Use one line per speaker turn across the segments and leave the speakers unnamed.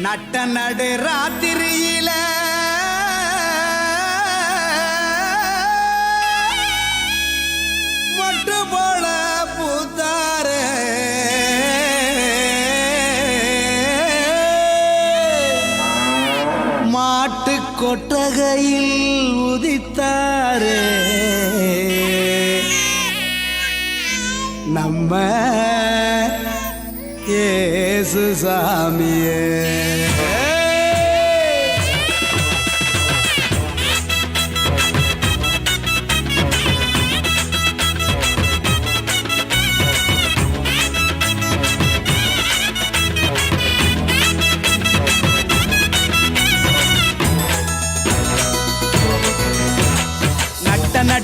நட்ட நடு ராத்திரியில மட்டு போல பூத்தாரு. மாட்டு கொட்டகையில் உதித்தாரு. நம்ம ஏசு சாமியே.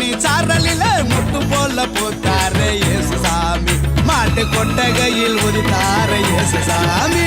சாமி சாரலில முட்டு போல போத்தாரு இயேசு சாமி மாட்டு கொட்டகையில் ஒரு உதித்தாரு இயேசு சாமி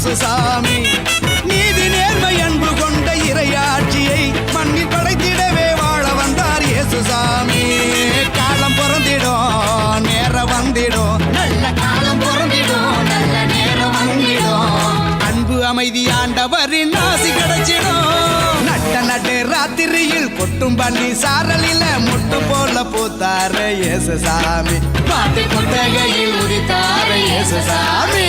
இயேசு சாமி. நீதி நேர்மை அன்பு கொண்ட இறையாட்சியை மண்ணில் படைத்திடவே வாழ வந்தார் இயேசு சாமி. காலம் பிறந்திடும் நேரம் வந்திடும்.
நல்ல காலம் பிறந்திடும் நல்ல நேரம் வந்திடும்.
அன்பு அமைதி ஆண்டவரின் ஆசி கிடைச்சிடும். நட்ட நட்டு ராத்திரியில் கொட்டும் பண்ணி சாரலில முட்டு போல பூத்தாரு இயேசு சாமி.
பாட்டு கொட்டகையில் உதித்தார இயேசு சாமி.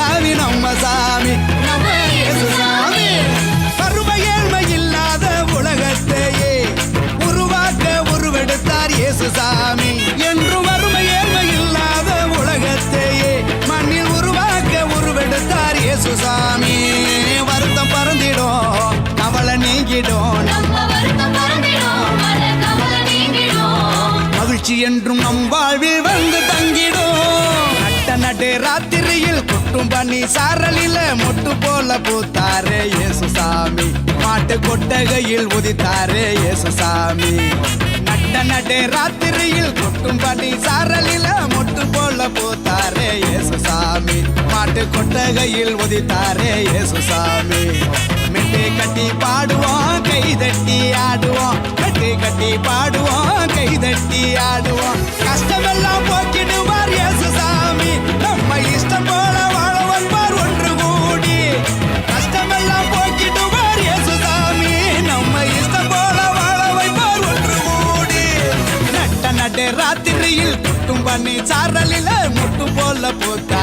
என்றும் நம் வாழ்வில் வந்து தங்கிடும். நட்ட நடு ராத்திரியில் குட்டும் பண்ணி சாரலில மொட்டு போல பூத்தாரே இயேசு சாமி மாட்டு கொட்டகையில் உதித்தாரே இயேசு சாமி நட்ட நடு ராத்திரியில் கொட்டும் பண்ணி சாரலில மொட்டு போல பூத்தாரே இயேசு சாமி கொட்டகையில் உதித்தாரே இயேசுசாமி. மெட்டு கட்டி பாடுவோம் கை தட்டி ஆடுவோம் கட்டி கட்டி பாடுவோம். பண்ணி சாரலில முட்டு போல பூத்தா